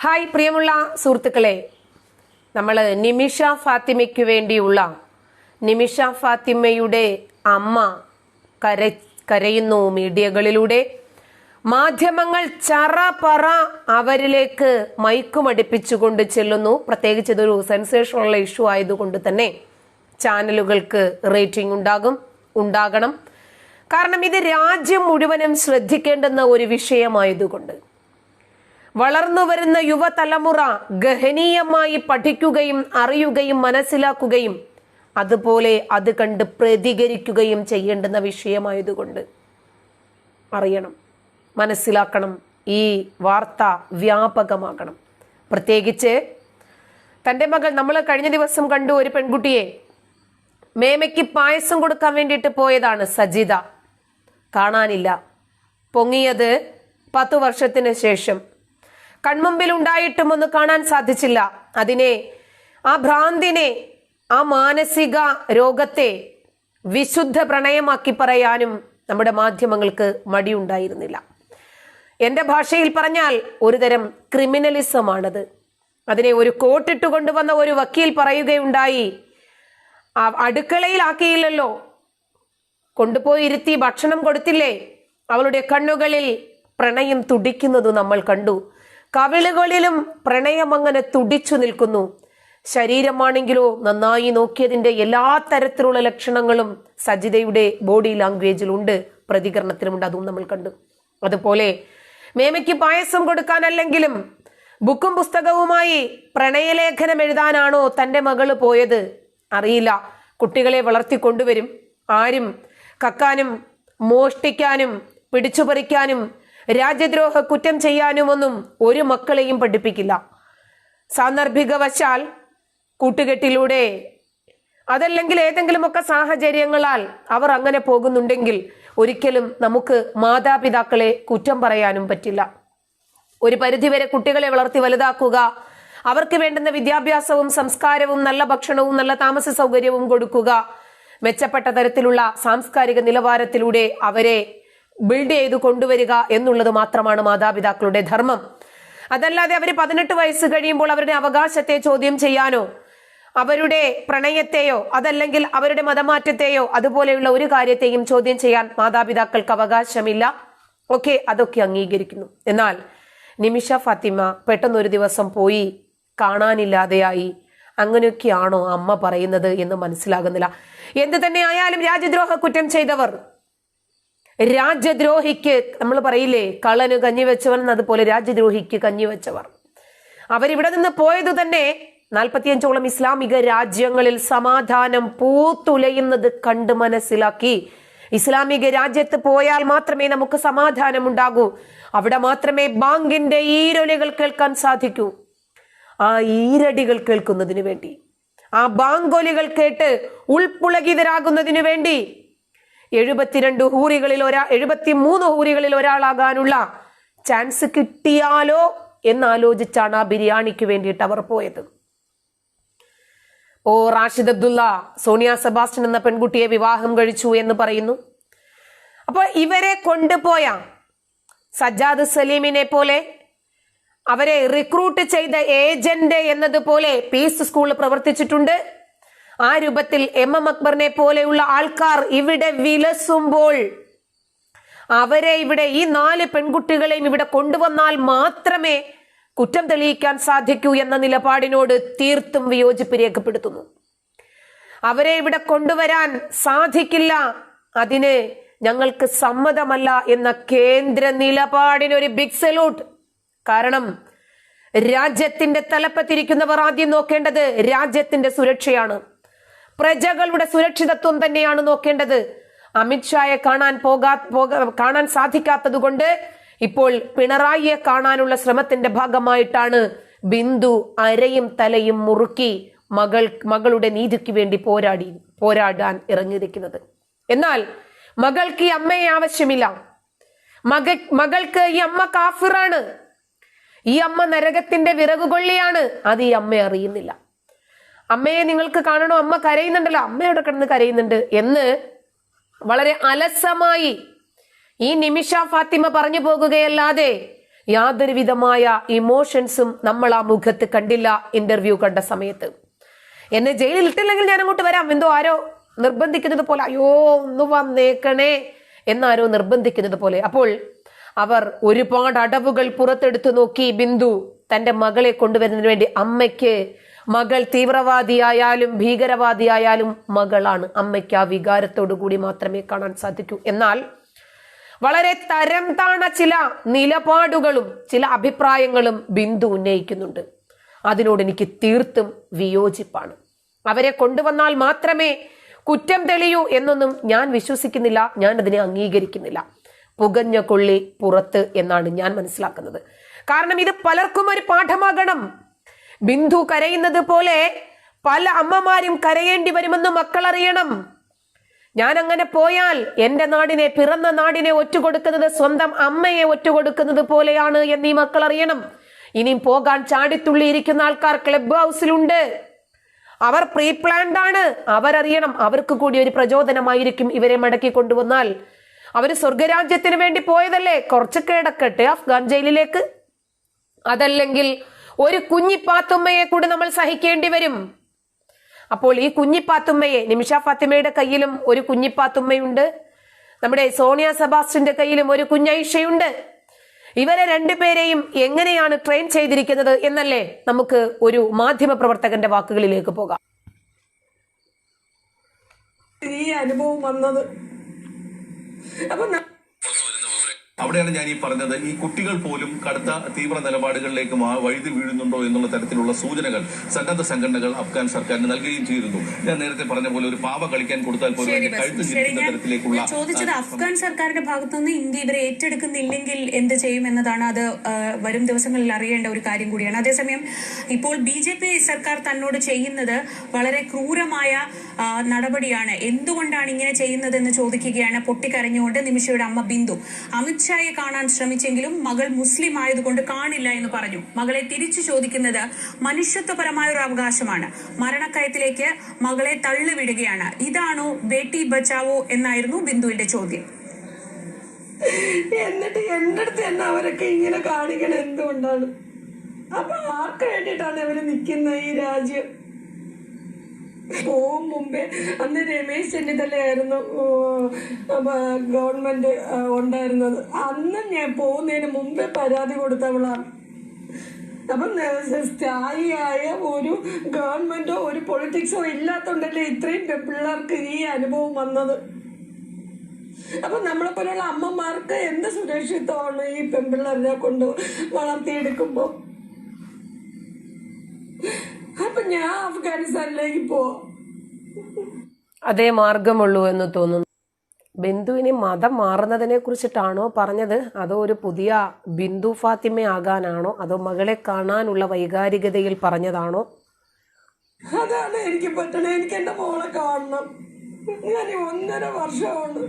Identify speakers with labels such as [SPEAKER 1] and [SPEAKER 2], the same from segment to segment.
[SPEAKER 1] Hi പ്രിയമുള്ള സുഹൃത്തുക്കളെ. നമ്മൾ നിമിഷ ഫാത്തിമയ്ക്ക് വേണ്ടിയുള്ള നിമിഷ ഫാത്തിമയുടെ അമ്മ കര കരയുന്നു മീഡിയകളിലൂടെ. മാധ്യമങ്ങൾ ചറ പറ അവരിലേക്ക് മയക്കുമടിപ്പിച്ചുകൊണ്ട് ചെല്ലുന്നു. പ്രത്യേകിച്ച് ഇതൊരു സെൻസേഷനുള്ള ഇഷ്യൂ ആയതുകൊണ്ട് തന്നെ ചാനലുകൾക്ക് റേറ്റിംഗ് ഉണ്ടാകും ഉണ്ടാകണം. കാരണം ഇത് രാജ്യം മുഴുവനും ശ്രദ്ധിക്കേണ്ടുന്ന ഒരു വിഷയമായതുകൊണ്ട്. വളർന്നു വരുന്ന യുവതലമുറ ഗഹനീയമായി പഠിക്കുകയും അറിയുകയും മനസ്സിലാക്കുകയും അതുപോലെ അത് കണ്ട് പ്രതികരിക്കുകയും ചെയ്യേണ്ടുന്ന വിഷയമായതുകൊണ്ട് അറിയണം മനസ്സിലാക്കണം ഈ വാർത്ത വ്യാപകമാകണം. പ്രത്യേകിച്ച് തന്റെ മകൾ നമ്മൾ കഴിഞ്ഞ ദിവസം കണ്ടു ഒരു പെൺകുട്ടിയെ മേമയ്ക്ക് പായസം കൊടുക്കാൻ വേണ്ടിയിട്ട് പോയതാണ് സജിത. കാണാനില്ല. പൊങ്ങിയത് പത്തു വർഷത്തിന് ശേഷം. കൺമുമ്പിൽ ഉണ്ടായിട്ടും ഒന്ന് കാണാൻ സാധിച്ചില്ല. അതിനെ ആ ഭ്രാന്തിനെ ആ മാനസിക രോഗത്തെ വിശുദ്ധ പ്രണയമാക്കി പറയാനും നമ്മുടെ മാധ്യമങ്ങൾക്ക് മടിയുണ്ടായിരുന്നില്ല. എന്റെ ഭാഷയിൽ പറഞ്ഞാൽ ഒരുതരം ക്രിമിനലിസമാണത്. അതിനെ ഒരു കോട്ടിട്ട് കൊണ്ടുവന്ന ഒരു വക്കീൽ പറയുകയുണ്ടായി അടുക്കളയിലാക്കിയില്ലല്ലോ കൊണ്ടുപോയി ഇരുത്തി ഭക്ഷണം കൊടുത്തില്ലേ അവളുടെ കണ്ണുകളിൽ പ്രണയം തുടിക്കുന്നത് നമ്മൾ കണ്ടു. കവിളുകളിലും പ്രണയം അങ്ങനെ തുടിച്ചു നിൽക്കുന്നു. ശരീരമാണെങ്കിലോ നന്നായി നോക്കിയതിന്റെ എല്ലാ തരത്തിലുള്ള ലക്ഷണങ്ങളും സജിതയുടെ ബോഡി ലാംഗ്വേജിലുണ്ട് പ്രതികരണത്തിലുമുണ്ട്. അതും നമ്മൾ കണ്ടു. അതുപോലെ മേമയ്ക്ക് പായസം കൊടുക്കാനല്ലെങ്കിലും ബുക്കും പുസ്തകവുമായി പ്രണയലേഖനം എഴുതാനാണോ തന്റെ മകൾ പോയത്? അറിയില്ല. കുട്ടികളെ വളർത്തിക്കൊണ്ടുവരും ആരും കക്കാനും മോഷ്ടിക്കാനും പിടിച്ചുപറിക്കാനും രാജ്യദ്രോഹ കുറ്റം ചെയ്യാനുമൊന്നും ഒരു മക്കളെയും പഠിപ്പിക്കില്ല. സാന്ദർഭികവശാൽ കൂട്ടുകെട്ടിലൂടെ അതല്ലെങ്കിൽ ഏതെങ്കിലുമൊക്കെ സാഹചര്യങ്ങളാൽ അവർ അങ്ങനെ പോകുന്നുണ്ടെങ്കിൽ ഒരിക്കലും നമുക്ക് മാതാപിതാക്കളെ കുറ്റം പറയാനും പറ്റില്ല. ഒരു പരിധിവരെ കുട്ടികളെ വളർത്തി വലുതാക്കുക അവർക്ക് വേണ്ടുന്ന വിദ്യാഭ്യാസവും സംസ്കാരവും നല്ല ഭക്ഷണവും നല്ല താമസ സൗകര്യവും കൊടുക്കുക മെച്ചപ്പെട്ട തരത്തിലുള്ള സാംസ്കാരിക നിലവാരത്തിലൂടെ അവരെ ബിൽഡ് ചെയ്ത് കൊണ്ടുവരിക എന്നുള്ളത് മാത്രമാണ് മാതാപിതാക്കളുടെ ധർമ്മം. അതല്ലാതെ അവർ പതിനെട്ട് വയസ്സ് കഴിയുമ്പോൾ അവരുടെ അവകാശത്തെ ചോദ്യം ചെയ്യാനോ അവരുടെ പ്രണയത്തെയോ അതല്ലെങ്കിൽ അവരുടെ മതമാറ്റത്തെയോ അതുപോലെയുള്ള ഒരു കാര്യത്തെയും ചോദ്യം ചെയ്യാൻ മാതാപിതാക്കൾക്ക് അവകാശമില്ല. ഓക്കെ അതൊക്കെ അംഗീകരിക്കുന്നു. എന്നാൽ നിമിഷ ഫാത്തിമ പെട്ടെന്നൊരു ദിവസം പോയി കാണാനില്ലാതെയായി. അങ്ങനെയൊക്കെയാണോ അമ്മ പറയുന്നത് എന്ന് മനസ്സിലാകുന്നില്ല. എന്ത് തന്നെ ആയാലും രാജ്യദ്രോഹ കുറ്റം ചെയ്തവർ രാജ്യദ്രോഹിക്ക് നമ്മൾ പറയില്ലേ കള്ളന് കഞ്ഞി വെച്ചവൻ അതുപോലെ രാജ്യദ്രോഹിക്ക് കഞ്ഞി വെച്ചവർ. അവരിവിടെ നിന്ന് പോയത് തന്നെ നാൽപ്പത്തിയഞ്ചോളം ഇസ്ലാമിക രാജ്യങ്ങളിൽ സമാധാനം പൂത്തുലയുന്നത് കണ്ട് മനസ്സിലാക്കി. ഇസ്ലാമിക രാജ്യത്ത് പോയാൽ മാത്രമേ നമുക്ക് സമാധാനം ഉണ്ടാകൂ അവിടെ മാത്രമേ ബാങ്കിന്റെ ഈരൊലികൾ കേൾക്കാൻ സാധിക്കൂ. ആ ഈരടികൾ കേൾക്കുന്നതിന് വേണ്ടി ആ ബാങ്കൊലികൾ കേട്ട് ഉൾപ്പുളകിതരാകുന്നതിന് വേണ്ടി എഴുപത്തിരണ്ട് ഹൂറികളിൽ ഒരാ എഴുപത്തി മൂന്ന് ഹൂറികളിൽ ഒരാളാകാനുള്ള ചാൻസ് കിട്ടിയാലോ എന്നാലോചിച്ചാണ് ആ ബിരിയാണിക്ക് വേണ്ടിയിട്ട് അവർ പോയത്. ഓ റാഷിദ് അബ്ദുള്ള സോണിയ സെബാസ്റ്റ്യൻ എന്ന പെൺകുട്ടിയെ വിവാഹം കഴിച്ചു എന്ന് പറയുന്നു. അപ്പോൾ ഇവരെ കൊണ്ടുപോയ സജ്ജാദ് സലീമിനെ പോലെ അവരെ റിക്രൂട്ട് ചെയ്ത ഏജന്റ് എന്നതുപോലെ പീസ് സ്കൂൾ പ്രവർത്തിച്ചിട്ടുണ്ട്. ആ രൂപത്തിൽ എം എം അക്ബറിനെ പോലെയുള്ള ആൾക്കാർ ഇവിടെ വിലസുമ്പോൾ അവരെ ഇവിടെ ഈ നാല് പെൺകുട്ടികളെയും ഇവിടെ കൊണ്ടുവന്നാൽ മാത്രമേ കുറ്റം തെളിയിക്കാൻ സാധിക്കൂ എന്ന നിലപാടിനോട് തീർത്തും വിയോജിപ്പ് രേഖപ്പെടുത്തുന്നു. അവരെ ഇവിടെ കൊണ്ടുവരാൻ സാധിക്കില്ല. അതിന് ഞങ്ങൾക്ക് സമ്മതമല്ല എന്ന കേന്ദ്ര നിലപാടിനൊരു ബിഗ് സല്യൂട്ട് കാരണം രാജ്യത്തിന്റെ തലപ്പത്തിരിക്കുന്നവർ ആദ്യം നോക്കേണ്ടത് രാജ്യത്തിന്റെ സുരക്ഷയാണ്. പ്രജകളുടെ സുരക്ഷിതത്വം തന്നെയാണ് നോക്കേണ്ടത്. അമിത്ഷായെ കാണാൻ പോകാ കാണാൻ സാധിക്കാത്തത് കൊണ്ട് ഇപ്പോൾ പിണറായിയെ കാണാനുള്ള ശ്രമത്തിന്റെ ഭാഗമായിട്ടാണ് ബിന്ദു അരയും തലയും മുറുക്കി മകൾ മകളുടെ നീതിക്ക് വേണ്ടി പോരാടി പോരാടാൻ ഇറങ്ങിയിരിക്കുന്നത്. എന്നാൽ മകൾക്ക് ഈ അമ്മയെ ആവശ്യമില്ല. മക മകൾക്ക് ഈ അമ്മ കാഫിറാണ്. ഈ അമ്മ നരകത്തിന്റെ വിറകുകൊള്ളിയാണ്. അത് ഈ അമ്മ അറിയുന്നില്ല. അമ്മയെ നിങ്ങൾക്ക് കാണണോ? അമ്മ കരയുന്നുണ്ടല്ലോ. അമ്മയോടെ കിടന്ന് കരയുന്നുണ്ട് എന്ന് വളരെ അലസമായി ഈ നിമിഷ ഫാത്തിമ പറഞ്ഞു പോകുകയല്ലാതെ യാതൊരു വിധമായ ഇമോഷൻസും നമ്മൾ ആ മുഖത്ത് കണ്ടില്ല ഇന്റർവ്യൂ കണ്ട സമയത്ത്. എന്നെ ജയിലിൽ ഇട്ടില്ലെങ്കിൽ ഞാൻ അങ്ങോട്ട് വരാം. എന്തോ ആരോ നിർബന്ധിക്കുന്നത് പോലെ അയ്യോ ഒന്ന് വന്നേക്കണേ എന്നാരോ നിർബന്ധിക്കുന്നത് പോലെ. അപ്പോൾ അവർ ഒരുപാട് അടവുകൾ പുറത്തെടുത്തു നോക്കി ബിന്ദു തന്റെ മകളെ കൊണ്ടുവരുന്നതിന് വേണ്ടി അമ്മയ്ക്ക് മകൾ തീവ്രവാദിയായാലും ഭീകരവാദിയായാലും മകളാണ് അമ്മയ്ക്ക് ആ വികാരത്തോടു കൂടി മാത്രമേ കാണാൻ സാധിക്കൂ. എന്നാൽ വളരെ തരം താണ ചില നിലപാടുകളും ചില അഭിപ്രായങ്ങളും ബിന്ദു ഉന്നയിക്കുന്നുണ്ട്. അതിനോട് എനിക്ക് തീർത്തും വിയോജിപ്പാണ്. അവരെ കൊണ്ടുവന്നാൽ മാത്രമേ കുറ്റം തെളിയൂ എന്നൊന്നും ഞാൻ വിശ്വസിക്കുന്നില്ല ഞാൻ അതിനെ അംഗീകരിക്കുന്നില്ല. പുകഞ്ഞ കൊള്ളി പുറത്ത് എന്നാണ് ഞാൻ മനസ്സിലാക്കുന്നത്. കാരണം ഇത് പലർക്കും ഒരു പാഠമാകണം. ബിന്ദു കരയുന്നത് പോലെ പല അമ്മമാരും കരയേണ്ടി വരുമെന്ന് മക്കൾ അറിയണം ഞാൻ അങ്ങനെ പോയാൽ എന്റെ നാടിനെ പിറന്ന നാടിനെ ഒറ്റുകൊടുക്കുന്നത് സ്വന്തം അമ്മയെ ഒറ്റുകൊടുക്കുന്നത് പോലെയാണ് എന്ന് ഈ മക്കൾ അറിയണം ഇനിയും പോകാൻ ചാടിത്തുള്ളിയിരിക്കുന്ന ആൾക്കാർ ക്ലബ് ഹൗസിലുണ്ട്. അവർ പ്രീ പ്ലാൻഡ് ആണ്. അവരറിയണം അവർക്ക് കൂടി ഒരു പ്രചോദനമായിരിക്കും ഇവരെ മടക്കി കൊണ്ടുവന്നാൽ. അവർ സ്വർഗരാജ്യത്തിന് വേണ്ടി പോയതല്ലേ? കുറച്ച് കിടക്കട്ടെ അഫ്ഗാൻ ജയിലിലേക്ക്. അതല്ലെങ്കിൽ ഒരു കുഞ്ഞിപ്പാത്തുമ്മയെ കൂടി നമ്മൾ സഹിക്കേണ്ടി വരും. അപ്പോൾ ഈ കുഞ്ഞിപ്പാത്തുമ്മയെ നിമിഷ ഫാത്തിമയുടെ കയ്യിലും ഒരു കുഞ്ഞിപ്പാത്തുമ്മയുണ്ട്. നമ്മുടെ സോണിയ സെബാസ്റ്റിന്റെ കയ്യിലും ഒരു കുഞ്ഞൈഷയുണ്ട്. ഇവരെ രണ്ടുപേരെയും എങ്ങനെയാണ് ട്രെയിൻ ചെയ്തിരിക്കുന്നത് എന്നല്ലേ നമുക്ക് ഒരു മാധ്യമ പ്രവർത്തകന്റെ വാക്കുകളിലേക്ക് പോകാം.
[SPEAKER 2] ഈ അനുഭവം വന്നത്. അപ്പൊ
[SPEAKER 3] അവിടെയാണ് ഞാൻ ഈ പറഞ്ഞത്. ഈ കുട്ടികൾ പോലും കടുത്ത തീവ്ര നിലപാടുകളിലേക്ക് വഴുതി വീഴുന്നുണ്ടോ എന്നുള്ള തരത്തിലുള്ള സൂചനകൾ സന്നദ്ധ സംഘടനകൾ അഫ്ഗാൻ സർക്കാരിന് നൽകുകയും ചെയ്തിരുന്നു. ഞാൻ നേരത്തെ പറഞ്ഞ പോലെ ഒരു പാവ കളിക്കാൻ കൊടുത്താൽ പോലും കഴുത്ത്
[SPEAKER 4] ശരി.
[SPEAKER 3] തരത്തിലേക്കുള്ള
[SPEAKER 4] ചോദിച്ചത് അഫ്ഗാൻ സർക്കാരിന്റെ ഭാഗത്തുനിന്ന് ഇന്ത്യ ഇവരെ ഏറ്റെടുക്കുന്നില്ലെങ്കിൽ എന്ത് ചെയ്യും എന്നതാണ് അത് വരും ദിവസങ്ങളിൽ അറിയേണ്ട ഒരു കാര്യം കൂടിയാണ്. അതേസമയം ഇപ്പോൾ ബി ജെ പി സർക്കാർ തന്നോട് ചെയ്യുന്നത് വളരെ ക്രൂരമായ നടപടിയാണ്. എന്തുകൊണ്ടാണ് ഇങ്ങനെ ചെയ്യുന്നത് എന്ന് ചോദിക്കുകയാണ് പൊട്ടിക്കരഞ്ഞുകൊണ്ട് നിമിഷയുടെ അമ്മ ബിന്ദു. അമിത്ഷായെ കാണാൻ ശ്രമിച്ചെങ്കിലും മകൾ മുസ്ലിം ആയതുകൊണ്ട് കാണില്ല എന്ന് പറഞ്ഞു. മകളെ തിരിച്ചു ചോദിക്കുന്നത് മനുഷ്യത്വപരമായ ഒരു അവകാശമാണ്. മരണക്കയത്തിലേക്ക് മകളെ തള്ളിവിടുകയാണ്. ഇതാണോ ബേട്ടി ബച്ചാവോ എന്നായിരുന്നു ബിന്ദുവിന്റെ ചോദ്യം.
[SPEAKER 2] എന്നിട്ട് എന്റെ അടുത്ത് തന്നെ അവരൊക്കെ ഇങ്ങനെ കാണിക്കണ എന്തുകൊണ്ടാണ്? അപ്പൊ ആർക്ക് വേണ്ടിയിട്ടാണ് അവർ നിൽക്കുന്ന ഈ രാജ്യം? പോവും മുമ്പേ. അന്ന് രമേശ് ചെന്നിത്തലയായിരുന്നു ഗവൺമെന്റ് ഉണ്ടായിരുന്നത്. അന്ന് ഞാൻ പോകുന്നതിന് മുമ്പേ പരാതി കൊടുത്തവളാണ്. അപ്പം സ്ഥായിയായ ഒരു ഗവൺമെന്റോ ഒരു പൊളിറ്റിക്സോ ഇല്ലാത്തോണ്ടല്ലേ ഇത്രയും പിള്ളേർക്ക് ഈ അനുഭവം വന്നത്? അപ്പൊ നമ്മളെ പോലെയുള്ള അമ്മമാർക്ക് എന്ത് സുരക്ഷിതമാണ് ഈ പെൺപിള്ളേരെ കൊണ്ട് വളർത്തിയെടുക്കുമ്പോ? ഞാൻ അഫ്ഗാനിസ്ഥാനിലേക്ക് പോവാം
[SPEAKER 1] അതേ മാർഗമുള്ളൂ എന്ന് തോന്നുന്നു. ബിന്ദുവിന് മതം മാറുന്നതിനെ കുറിച്ചിട്ടാണോ പറഞ്ഞത്? അതോ ഒരു പുതിയ ബിന്ദു ഫാത്തിമയാകാനാണോ? അതോ മകളെ കാണാനുള്ള വൈകാരികതയിൽ പറഞ്ഞതാണോ?
[SPEAKER 2] അതാണ് എനിക്ക് പറ്റണേ. എനിക്ക് എന്റെ മോളെ കാണണം. ഞാൻ ഒന്നര വർഷമാണ്.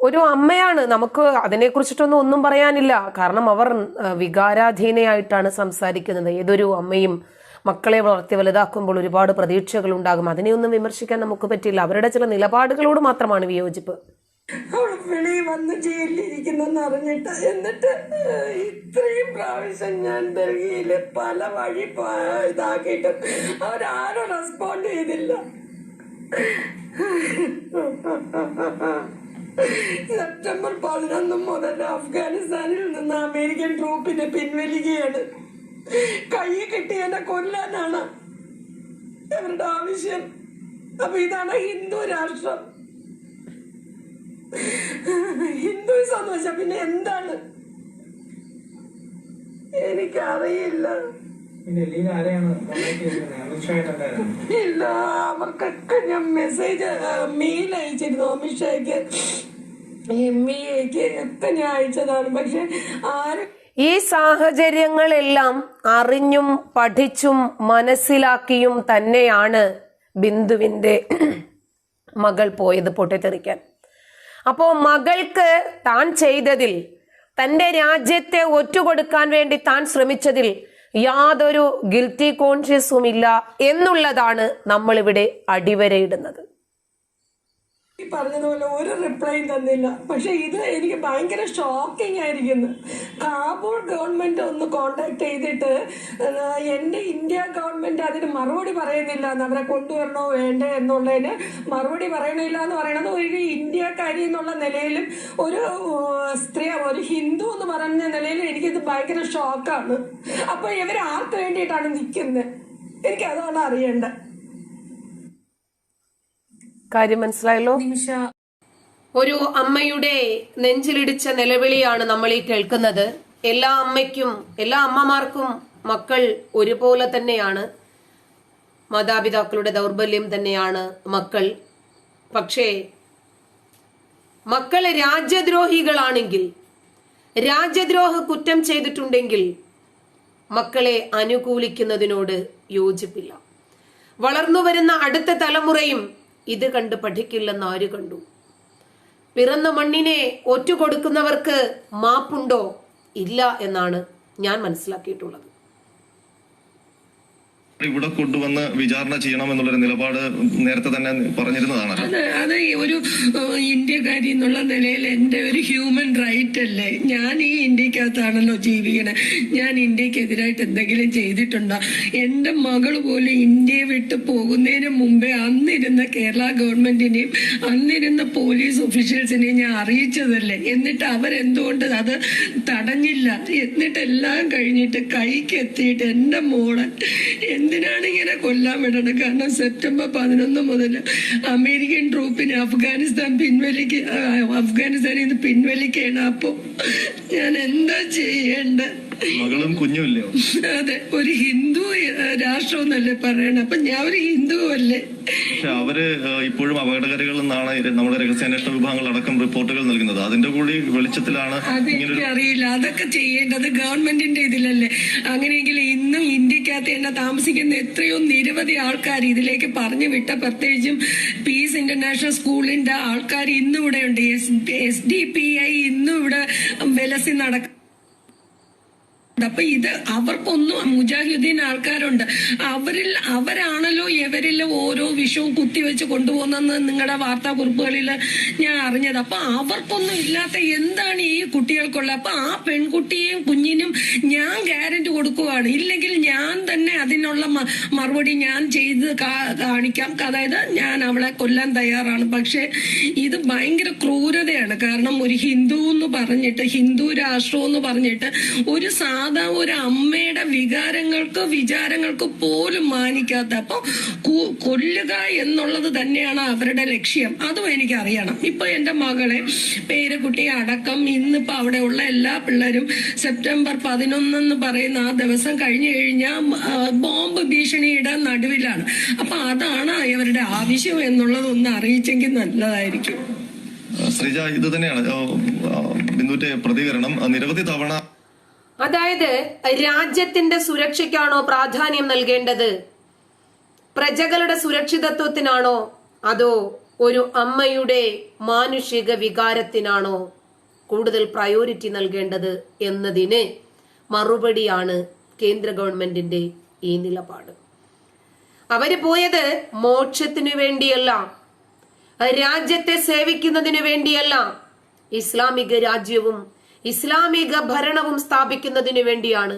[SPEAKER 1] ഒരു അമ്മയാണ്. നമുക്ക് അതിനെക്കുറിച്ചിട്ടൊന്നും ഒന്നും പറയാനില്ല. കാരണം അവർ വികാരാധീനയായിട്ടാണ് സംസാരിക്കുന്നത്. ഏതൊരു അമ്മയും മക്കളെ വളർത്തി വലുതാക്കുമ്പോൾ ഒരുപാട് പ്രതീക്ഷകൾ ഉണ്ടാകും അതിനെയൊന്നും വിമർശിക്കാൻ നമുക്ക് പറ്റില്ല. അവരുടെ ചില നിലപാടുകളോട് മാത്രമാണ് വിയോജിപ്പ്.
[SPEAKER 2] അവൾ വെളി വന്ന് ജയിലിലിരിക്കുന്നെന്ന് അറിഞ്ഞിട്ട് എന്നിട്ട് ഇത്രയും പ്രാവശ്യം ഞാൻ ഡൽഹിയിൽ പല വഴി ഇതാക്കിയിട്ടും അവരാരും റെസ്പോണ്ട് ചെയ്തില്ല. സെപ്റ്റംബർ പതിനൊന്ന് മുതൽ അഫ്ഗാനിസ്ഥാനിൽ നിന്ന് അമേരിക്കൻ ട്രൂപ്പിനെ പിൻവലിക്കുകയാണ്. കൈ കിട്ടി എന്നെ കൊല്ലാനാണ് അവരുടെ ആവശ്യം. അപ്പൊ ഇതാണ് ഹിന്ദു രാഷ്ട്രം. ഹിന്ദുയിസം എന്ന് വെച്ചാൽ പിന്നെ എന്താണ്? എനിക്കറിയില്ല. ഇല്ല അവർക്കൊക്കെ ഞാൻ മെസ്സേജ് മെയിൽ അയച്ചിരുന്നു അമിത്ഷായ്ക്ക്. എം എക്ക് ഒക്കെ ഞാൻ അയച്ചതാണ്. പക്ഷെ ആരും
[SPEAKER 1] ഈ സാഹചര്യങ്ങളെല്ലാം അറിഞ്ഞും പഠിച്ചും മനസ്സിലാക്കിയും തന്നെയാണ് ബിന്ദുവിന്റെ മകൾ പോയത് പൊട്ടിത്തെറിക്കാൻ. അപ്പോൾ മകൾക്ക് താൻ ചെയ്തതിൽ തന്റെ രാജ്യത്തെ ഒറ്റുകൊടുക്കാൻ വേണ്ടി താൻ ശ്രമിച്ചതിൽ യാതൊരു ഗിൽറ്റി കോൺഷ്യസും ഇല്ല എന്നുള്ളതാണ് നമ്മളിവിടെ അടിവരയിടുന്നത്.
[SPEAKER 2] ഈ പറഞ്ഞതുപോലെ ഒരു റിപ്ലൈയും തന്നില്ല. പക്ഷെ ഇത് എനിക്ക് ഭയങ്കര ഷോക്കിംഗ് ആയിരിക്കുന്നു. കാബൂൾ ഗവൺമെന്റ് ഒന്ന് കോണ്ടാക്ട് ചെയ്തിട്ട് എന്റെ ഇന്ത്യ ഗവൺമെന്റ് അതിന് മറുപടി പറയുന്നില്ല. എന്ന് അവരെ കൊണ്ടുവരണോ വേണ്ടേ എന്നുള്ളതിന് മറുപടി പറയണില്ല എന്ന് പറയണത് ഒരു ഇന്ത്യക്കാരി എന്നുള്ള നിലയിലും ഒരു സ്ത്രീ ഒരു ഹിന്ദു എന്ന് പറഞ്ഞ നിലയിലും എനിക്കിത് ഭയങ്കര ഷോക്കാണ് അപ്പൊ ഇവർ ആർക്ക് വേണ്ടിയിട്ടാണ് നിൽക്കുന്നത് എനിക്ക് അതാണ് അറിയേണ്ടത്.
[SPEAKER 1] കാര്യം മനസ്സിലായല്ലോ? ഒരു അമ്മയുടെ നെഞ്ചിലിടിച്ച നിലവിളിയാണ് നമ്മൾ ഈ കേൾക്കുന്നത്. എല്ലാ അമ്മയ്ക്കും എല്ലാ അമ്മമാർക്കും മക്കൾ ഒരുപോലെ തന്നെയാണ്. മാതാപിതാക്കളുടെ ദൗർബല്യം തന്നെയാണ് മക്കൾ. പക്ഷേ മക്കളെ രാജ്യദ്രോഹികളാണെങ്കിൽ രാജ്യദ്രോഹ കുറ്റം ചെയ്തിട്ടുണ്ടെങ്കിൽ മക്കളെ അനുകൂലിക്കുന്നതിനോട് യോജിപ്പില്ല. വളർന്നു വരുന്ന അടുത്ത തലമുറയും ഇത് കണ്ട് പഠിക്കില്ലെന്ന് ആര് കണ്ടു? പിറന്ന മണ്ണിനെ ഒറ്റുകൊടുക്കുന്നവർക്ക് മാപ്പുണ്ടോ? ഇല്ല എന്നാണ് ഞാൻ മനസ്സിലാക്കിയിട്ടുള്ളത്.
[SPEAKER 5] ഇവിടെ കൊണ്ടുവന്ന് വിചാരണ ചെയ്യണമെന്നുള്ളൊരു നിലപാട് നേരത്തെ തന്നെ പറഞ്ഞിരുന്നതാണ്.
[SPEAKER 2] അത് ഒരു ഇന്ത്യക്കാരി എന്നുള്ള നിലയിൽ എന്റെ ഒരു ഹ്യൂമൻ റൈറ്റ് അല്ലേ? ഞാൻ ഈ ഇന്ത്യക്കകത്താണല്ലോ ജീവിക്കണേ. ഞാൻ ഇന്ത്യക്കെതിരായിട്ട് എന്തെങ്കിലും ചെയ്തിട്ടുണ്ടോ? എന്റെ മകൾ പോലും ഇന്ത്യയെ വിട്ട് പോകുന്നതിന് മുമ്പേ അന്നിരുന്ന കേരള ഗവൺമെന്റിനെയും അന്നിരുന്ന പോലീസ് ഒഫീഷ്യൽസിനെയും ഞാൻ അറിയിച്ചതല്ലേ? എന്നിട്ട് അവരെന്തുകൊണ്ട് അത് തടഞ്ഞില്ല? എന്നിട്ടെല്ലാം കഴിഞ്ഞിട്ട് കൈക്ക് എത്തിയിട്ട് എന്റെ മോളെ എന്തിനാണ് ഇങ്ങനെ കൊല്ലാൻ വിടണം? കാരണം സെപ്റ്റംബർ പതിനൊന്ന് മുതൽ അമേരിക്കൻ ട്രൂപ്പിനെ അഫ്ഗാനിസ്ഥാൻ പിൻവലിക്ക അഫ്ഗാനിസ്ഥാനിൽ നിന്ന് പിൻവലിക്കുകയാണ് അപ്പോൾ ഞാൻ എന്താ ചെയ്യേണ്ടത്
[SPEAKER 5] മകളും കുഞ്ഞുമില്ലേ?
[SPEAKER 2] അതെ ഒരു ഹിന്ദു രാഷ്ട്രം എന്നല്ലേ പറയണേ. അപ്പൊ ഞാൻ ഒരു ഹിന്ദു അല്ലേ
[SPEAKER 5] പക്ഷെ അവർ ഇപ്പോഴും അപകടകാരികൾ എന്നാണ് നമ്മുടെ രഹസ്യാന്വേഷണ വിഭാഗങ്ങൾ അടക്കം റിപ്പോർട്ടുകൾ നൽകുന്നത്. അതിന്റെ കൂടി വെളിച്ചത്തിലാണ്
[SPEAKER 2] അറിയില്ല. അതൊക്കെ ചെയ്യേണ്ടത് ഗവൺമെന്റിന്റെ ഇതിലല്ലേ. അങ്ങനെയെങ്കിൽ ഇന്നും ഇന്ത്യക്കകത്ത് തന്നെ താമസിക്കുന്ന എത്രയോ നിരവധി ആൾക്കാർ ഇതിലേക്ക് പറഞ്ഞു വിട്ട പ്രത്യേകിച്ചും പീസ് ഇന്റർനാഷണൽ സ്കൂളിന്റെ ആൾക്കാർ ഇന്നും ഇവിടെ ഉണ്ട് എസ് ഡി പി ഐ ഇന്നും ഇവിടെ വിലസി നടക്കും അപ്പൊ ഇത് അവർക്കൊന്നും മുജാഹിദ്ദീൻ ആൾക്കാരുണ്ട്. അവരിൽ അവരാണല്ലോ ഇവരിൽ ഓരോ വിഷവും കുത്തിവെച്ച് കൊണ്ടുപോകുന്നെന്ന് നിങ്ങളുടെ വാർത്താ കുറിപ്പുകളിൽ ഞാൻ അറിഞ്ഞത്. അപ്പൊ അവർക്കൊന്നും ഇല്ലാത്ത എന്താണ് ഈ കുട്ടികൾക്കുള്ള? അപ്പൊ ആ പെൺകുട്ടിയെയും കുഞ്ഞിനും ഞാൻ ഗ്യാരണ്ടി കൊടുക്കുവാണ്. ഇല്ലെങ്കിൽ ഞാൻ തന്നെ അതിനുള്ള മറുപടി ഞാൻ ചെയ്ത് കാണിക്കാം. അതായത് ഞാൻ അവളെ കൊല്ലാൻ തയ്യാറാണ്. പക്ഷെ ഇത് ഭയങ്കര ക്രൂരതയാണ്. കാരണം ഒരു ഹിന്ദു എന്ന് പറഞ്ഞിട്ട് ഹിന്ദു രാഷ്ട്രം എന്ന് പറഞ്ഞിട്ട് ഒരു സാധാ ഒരു അമ്മയുടെ വികാരങ്ങൾക്കോ വിചാരങ്ങൾക്കോ പോലും മാനിക്കാത്ത അപ്പൊ കൊല്ലുക എന്നുള്ളത് തന്നെയാണ് അവരുടെ ലക്ഷ്യം. അതും എനിക്ക് അറിയണം ഇപ്പൊ എന്റെ മകളെ പേരക്കുട്ടിയെ അടക്കം ഇന്നിപ്പോ അവിടെ ഉള്ള എല്ലാ പിള്ളേരും സെപ്റ്റംബർ പതിനൊന്നെന്ന് പറയുന്ന ആ ദിവസം കഴിഞ്ഞു കഴിഞ്ഞാൽ ബോംബ് ഭീഷണിയുടെ നടുവിലാണ്. അപ്പൊ അതാണ് അവരുടെ ആവശ്യം എന്നുള്ളത് ഒന്ന് അറിയിച്ചെങ്കിൽ നല്ലതായിരിക്കും.
[SPEAKER 5] ശ്രീജ ഇത് തന്നെയാണ്. ബിന്ദുവിന്റെ പ്രതികരണം. നിരവധി തവണ
[SPEAKER 1] അതായത് രാജ്യത്തിന്റെ സുരക്ഷയ്ക്കാണോ പ്രാധാന്യം നൽകേണ്ടത്? പ്രജകളുടെ സുരക്ഷിതത്വത്തിനാണോ? അതോ ഒരു അമ്മയുടെ മാനുഷിക വികാരത്തിനാണോ കൂടുതൽ പ്രയോറിറ്റി നൽകേണ്ടത് എന്നതിന് മറുപടിയാണ് കേന്ദ്ര ഗവൺമെന്റിന്റെ ഈ നിലപാട്. അവർ പോയത് മോക്ഷത്തിനു വേണ്ടിയല്ല രാജ്യത്തെ സേവിക്കുന്നതിനു വേണ്ടിയല്ല ഇസ്ലാമിക രാജ്യവും ഇസ്ലാമിക ഭരണവും സ്ഥാപിക്കുന്നതിനു വേണ്ടിയാണ്.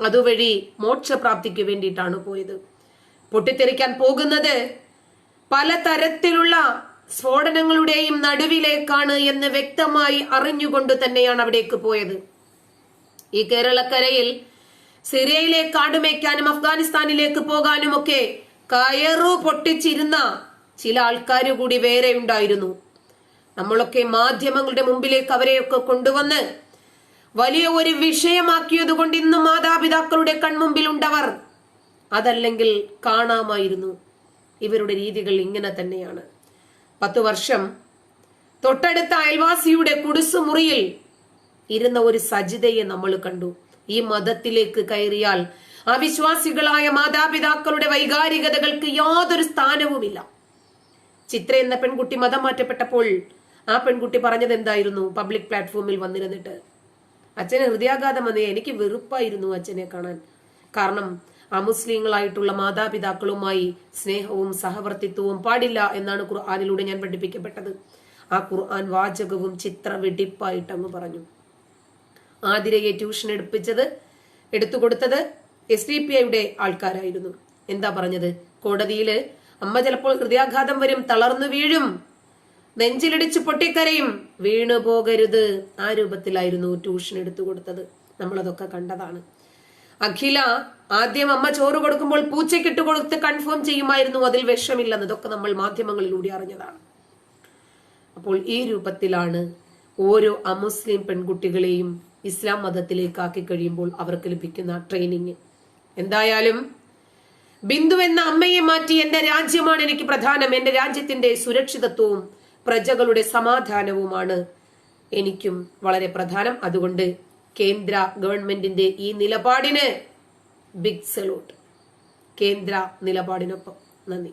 [SPEAKER 1] അതുവഴി മോക്ഷപ്രാപ്തിക്ക് വേണ്ടിയിട്ടാണ് പോയത്. പൊട്ടിത്തെറിക്കാൻ പോകുന്നത് പലതരത്തിലുള്ള സ്ഫോടനങ്ങളുടെയും നടുവിലേക്കാണ് എന്ന് വ്യക്തമായി അറിഞ്ഞുകൊണ്ട് തന്നെയാണ് അവിടേക്ക് പോയത്. ഈ കേരളക്കരയിൽ സിറിയയിലേക്ക് ആടുമേക്കാനും അഫ്ഗാനിസ്ഥാനിലേക്ക് പോകാനുമൊക്കെ കയറു പൊട്ടിച്ചിരുന്ന ചില ആൾക്കാർ കൂടി വേറെ ഉണ്ടായിരുന്നു. നമ്മളൊക്കെ മാധ്യമങ്ങളുടെ മുമ്പിലേക്ക് അവരെയൊക്കെ കൊണ്ടുവന്ന് വലിയ ഒരു വിഷയമാക്കിയത് കൊണ്ട് ഇന്ന് മാതാപിതാക്കളുടെ കൺമുമ്പിലുണ്ടവർ. അതല്ലെങ്കിൽ കാണാമായിരുന്നു. ഇവരുടെ രീതികൾ ഇങ്ങനെ തന്നെയാണ്. പത്തു വർഷം തൊട്ടടുത്ത അയൽവാസിയുടെ കുടിസുമുറിയിൽ ഇരുന്ന ഒരു സജിതയെ നമ്മൾ കണ്ടു. ഈ മതത്തിലേക്ക് കയറിയാൽ അവിശ്വാസികളായ മാതാപിതാക്കളുടെ വൈകാരികതകൾക്ക് യാതൊരു സ്ഥാനവുമില്ല. ചിത്ര എന്ന പെൺകുട്ടി മതം മാറ്റപ്പെട്ടപ്പോൾ ആ പെൺകുട്ടി പറഞ്ഞത് എന്തായിരുന്നു? പബ്ലിക് പ്ലാറ്റ്ഫോമിൽ വന്നിരുന്നിട്ട്. അച്ഛന് ഹൃദയാഘാതം വന്നേ. എനിക്ക് വെറുപ്പായിരുന്നു അച്ഛനെ കാണാൻ. കാരണം അമുസ്ലിങ്ങളായിട്ടുള്ള മാതാപിതാക്കളുമായി സ്നേഹവും സഹവർത്തിത്വവും പാടില്ല എന്നാണ് ഖുർആാനിലൂടെ ഞാൻ പഠിപ്പിക്കപ്പെട്ടത്. ആ ഖുർആൻ വാചകവും ചിത്ര വെടിപ്പായിട്ട് അങ്ങ് പറഞ്ഞു. ആതിരയെ ട്യൂഷൻ എടുപ്പിച്ചത് എടുത്തു കൊടുത്തത് എസ് ഡി പി ഐയുടെ ആൾക്കാരായിരുന്നു. എന്താ പറഞ്ഞത്? കോടതിയിൽ അമ്മ ചിലപ്പോൾ ഹൃദയാഘാതം വരും തളർന്നു വീഴും. നെഞ്ചിലിടിച്ച് പൊട്ടിക്കരയും. വീണു പോകരുത്. ആ രൂപത്തിലായിരുന്നു ട്യൂഷൻ എടുത്തു കൊടുത്തത്. നമ്മളതൊക്കെ കണ്ടതാണ്. അഖില ആദ്യം അമ്മ ചോറ് കൊടുക്കുമ്പോൾ പൂച്ചയ്ക്കിട്ട് കൊടുത്ത് കൺഫേം ചെയ്യുമായിരുന്നു. അതിൽ വിഷമില്ലെന്ന് ഇതൊക്കെ നമ്മൾ മാധ്യമങ്ങളിലൂടെ അറിഞ്ഞതാണ്. അപ്പോൾ ഈ രൂപത്തിലാണ് ഓരോ അമുസ്ലിം പെൺകുട്ടികളെയും ഇസ്ലാം മതത്തിലേക്കാക്കി കഴിയുമ്പോൾ അവർക്ക് ലഭിക്കുന്ന ട്രെയിനിങ് എന്തായാലും ബിന്ദു എന്ന അമ്മയെ മാറ്റി എന്റെ രാജ്യമാണ് എനിക്ക് പ്രധാനം. എന്റെ രാജ്യത്തിന്റെ സുരക്ഷിതത്വവും പ്രജകളുടെ സമാധാനവുമാണ്. എനിക്കും വളരെ പ്രധാനം. അതുകൊണ്ട് കേന്ദ്ര ഗവൺമെന്റിന്റെ ഈ നിലപാടിന് ബിഗ് സലൂട്ട് കേന്ദ്ര നിലപാടിനൊപ്പം. നന്ദി.